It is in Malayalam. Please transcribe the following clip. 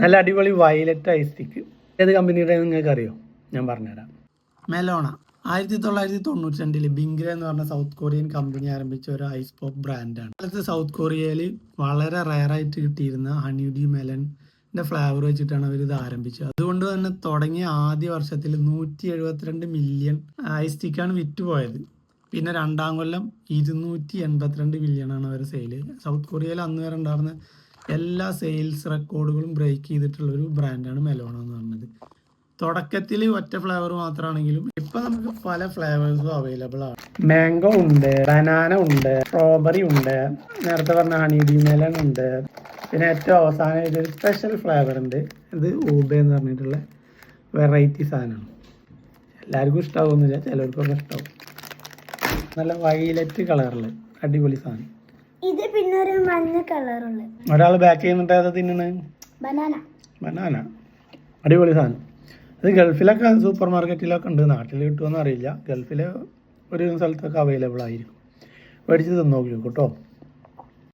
നല്ല അടിപൊളി വയലറ്റ് ഐസ് സ്റ്റിക്ക് ഏത് കമ്പനിയുടെ നിങ്ങൾക്ക് അറിയോ ഞാൻ പറഞ്ഞുതരാം. മെലോണ. ആയിരത്തി തൊള്ളായിരത്തി തൊണ്ണൂറ്റി രണ്ടിൽ ബിംഗ്ര എന്ന് പറഞ്ഞ സൗത്ത് കൊറിയൻ കമ്പനി ആരംഭിച്ച ഒരു ഐസ് പോപ്പ് ബ്രാൻഡാണ് കാലത്ത് സൗത്ത് കൊറിയയിൽ വളരെ റയർ ആയിട്ട് കിട്ടിയിരുന്ന ഹണിഡി മെലന്റെ ഫ്ലേവർ വെച്ചിട്ടാണ് അവർ ഇത് ആരംഭിച്ചത്. അതുകൊണ്ട് തന്നെ തുടങ്ങിയ ആദ്യ വർഷത്തിൽ നൂറ്റി എഴുപത്തിരണ്ട് മില്യൺ ഐസ് സ്റ്റിക്കാണ് വിറ്റുപോയത്. പിന്നെ രണ്ടാം കൊല്ലം ഇരുന്നൂറ്റി എൺപത്തിരണ്ട് മില്യൺ ആണ് അവരുടെ സെയിൽ സൗത്ത് കൊറിയയിൽ അന്ന് വരെ ഉണ്ടായിരുന്ന എല്ലാ സെയിൽസ് റെക്കോർഡുകളും ബ്രേക്ക് ചെയ്തിട്ടുള്ള ഒരു ബ്രാൻഡാണ് മെലോണ എന്ന് പറഞ്ഞത്. തുടക്കത്തിൽ ഒറ്റ ഫ്ലേവർ മാത്രമാണെങ്കിലും ഇപ്പൊ നമുക്ക് പല ഫ്ലേവേഴ്സും അവൈലബിൾ ആണ്. മാംഗോ ഉണ്ട് ബനാന ഉണ്ട് സ്ട്രോബെറി ഉണ്ട് നേരത്തെ പറഞ്ഞ ഹണി ഡി മെലൺ ഉണ്ട്. പിന്നെ ഏറ്റവും അവസാനം ഒരു സ്പെഷ്യൽ ഫ്ലേവർ ഉണ്ട്. ഇത് ഊബ എന്ന് പറഞ്ഞിട്ടുള്ള വെറൈറ്റി സാധനമാണ്. എല്ലാവർക്കും ഇഷ്ടാവുന്നില്ല ചിലർക്കൊക്കെ ഇഷ്ടാവും. നല്ല വയലറ്റ് കളറിൽ അടിപൊളി സാധനം. ഇത് പിന്നെ ഒരു മഞ്ഞ കളറുള്ള. ഒരാൾ ബാക്ക് ചെയ്യുന്നുണ്ട് അത് തിന്നണേ? ബനാന ബനാന അടിപൊളി സാധനം. ഇത് ഗൾഫിലൊക്കെ സൂപ്പർ മാർക്കറ്റിലൊക്കെ ഉണ്ട്. നാട്ടിൽ കിട്ടുമെന്ന് അറിയില്ല. ഗൾഫിലെ ഒരു സ്ഥലത്തൊക്കെ അവൈലബിൾ ആയിരിക്കും. മേടിച്ച് തിന്നോക്കൂ കേട്ടോ.